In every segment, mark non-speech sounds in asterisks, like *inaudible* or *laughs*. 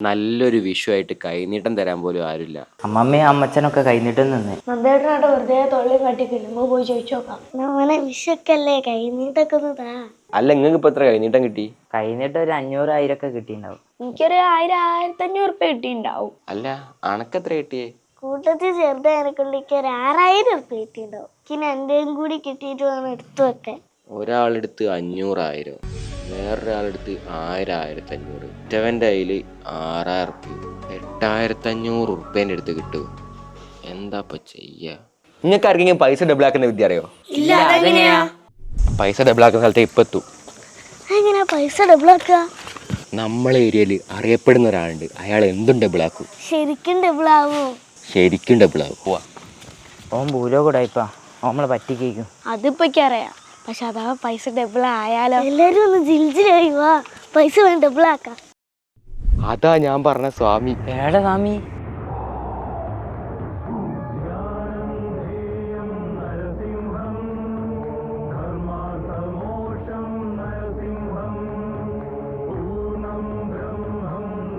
നല്ലൊരു വിഷു ആയിട്ട് കൈനീട്ടം തരാൻ പോലും ആരുമില്ല. അമ്മമ്മയും അമ്മച്ചനൊക്കെ കൈനീട്ടം നിന്ന്. നന്ദേട്ടനായിട്ട് വെറുതെ തൊള്ളി കാട്ടിക്കില്ല നമുക്ക് പോയി ചോദിച്ചു നോക്കാം. നമ്മളെ വിഷക്കല്ലേ കൈ നീട്ടൊക്കെ ഒന്ന് താ. അല്ല നിങ്ങൾക്ക് ഇപ്പൊ എത്ര കൈനീട്ടം കിട്ടി? കഴിഞ്ഞിട്ട് ഒരു അഞ്ഞൂറ് ആയിരം ഒക്കെ കിട്ടിയിട്ടുണ്ടാവും. എനിക്കൊരു ആയിരം ആയിരത്തി അഞ്ഞൂറ് ഉറുപ്പ കിട്ടിണ്ടാവും അല്ല അണക്കെത്ര കിട്ടിയേ? കൂട്ടത്തിൽ ചേർത്ത് എനക്കുള്ളിക്ക് ഒരു ആറായിരം ഉറുപ്പ കിട്ടിണ്ടാവും പിന്നെ എന്റെയും കൂടി കിട്ടിയിട്ട് വേണം എടുത്തു വെക്കാൻ. ഒരാളെടുത്ത് അഞ്ഞൂറായിരം. വേറൊരാളെടുത്ത് ആയിരം ആയിരത്തി അഞ്ഞൂറ് ഇറ്റവന്റെ കയ്യിൽ ആറായിരം ഉറുപ്പ്യ എട്ടായിരത്തി അഞ്ഞൂറ് ഉറുപ്പ്യന്റെ അടുത്ത് കിട്ടും. എന്താ ഇപ്പൊ ചെയ്യാ? നിങ്ങൾക്ക് ആർക്കെങ്കിലും പൈസ ഡബിൾ ആക്കുന്ന വിദ്യ അറിയോ? പൈസ ഡബിൾ ആക്കുന്ന സ്ഥലത്ത് ഇപ്പൊ എത്തും. എങ്ങനെയാ പൈസ ഡബിൾ ആക്കുക? നമ്മളെ ഏരിയയിൽ അറിയപ്പെടുന്ന ഒരാളുണ്ട്. അയാൾ എന്തും ഡബിൾ ആക്കും. ശരിക്കും ഡബിൾ ആവോ? ശരിക്കും ഡബിൾ ആക്കും ഓൻ ഭൂലോ കൂടെ ഇപ്പാ നമ്മളെ പറ്റിക്കേക്കും അതിപ്പോ അറിയാം പക്ഷെ അതാ പൈസ ഡബിൾ ആയാലോ? എല്ലാരും ഒന്ന് ജിൽജിലായി വാ. പൈസ വേണം ഡബിൾ ആക്കാ. അതാ ഞാൻ പറഞ്ഞ സ്വാമി. ഏടാ സ്വാമി.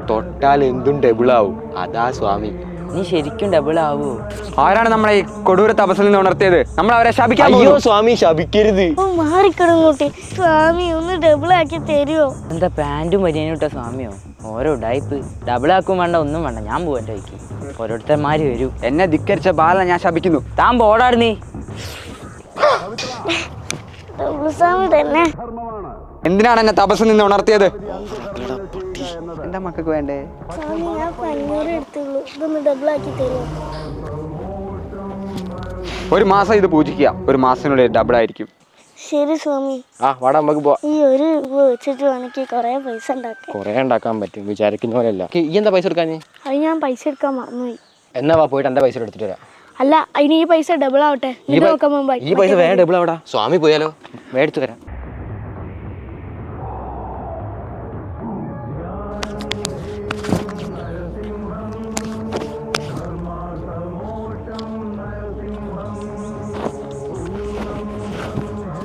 തൊട്ടാൽ എന്തും ഡബിൾ ആവും. അതാ സ്വാമി. നീ ശരിക്കും ഡബിൾ ആവൂ? ആരാണ് നമ്മളെ ഈ കൊടൂര തപസ്സിൽ നിന്ന് ഉണർത്തിയത്? നമ്മൾ അവരെ ശപിക്കാൻ അയ്യോ സ്വാമി ശപിക്കരുത്. ഓ മാറിക്കിടങ്ങോട്ടെ സ്വാമി ഒന്ന് ഡബിൾ ആക്കി തരുമോ എന്താ പാന്റും വരിയാനും ഇട്ട സ്വാമിയോ? ഓരോ ഡൈപ്പ്. ഡബിൾ ആക്കും വേണ്ട ഒന്നും വേണ്ട. ഞാൻ പോവാൻ വയ്ക്ക് ഓരോരുത്തന്മാര് വരൂ. എന്നെ ധിക്കരിച്ച ബാല ഞാൻ ശപിക്കുന്നു. താൻ പോടാറ് നീ. *laughs* ഡബിൾ സ്വാമി തന്നെ. എന്തിനാണ് എന്നെ തപസ്സിൽ നിന്ന് ഉണർത്തിയത്? എന്താ മക്കൾക്ക് വേണ്ടേ? സ്വാമി ഞാൻ അഞ്ഞൂറ് എടുത്തുള്ളൂ. ഇതൊന്ന് ഡബിൾ ആക്കി തരുമോ? ഒരു മാസം ഇത് പൂജിക്കുക. ഒരു മാസത്തിനുള്ളിൽ ഡബിൾ ആയിരിക്കും. ശരി സ്വാമി. ആ വാടാ നമുക്ക് പോവാം. ഈ ഒരു രൂപ വെച്ചിട്ട് വേണമെങ്കിൽ കുറേ പൈസ ഉണ്ടാക്കാം. കുറെ ഉണ്ടാക്കാൻ പറ്റും. വിചാരിക്കുന്ന പോലെ അല്ല ഈ എന്താ പൈസ എടുക്കാൻ അത് ഞാൻ പൈസ എടുക്കാൻ മറന്നുപോയി എന്നാ വാ പോയിട്ട് എന്റെ പൈസ എടുത്തിട്ട് വരാം. അല്ല അതിന് ഈ പൈസ ഡബിൾ ആവട്ടെ. ഇത് നോക്കാൻ മുമ്പായി ഈ പൈസ വേറെ ഡബിൾ ആവടാ. സ്വാമി പോയാലോ? മേടിച്ചു തരാം.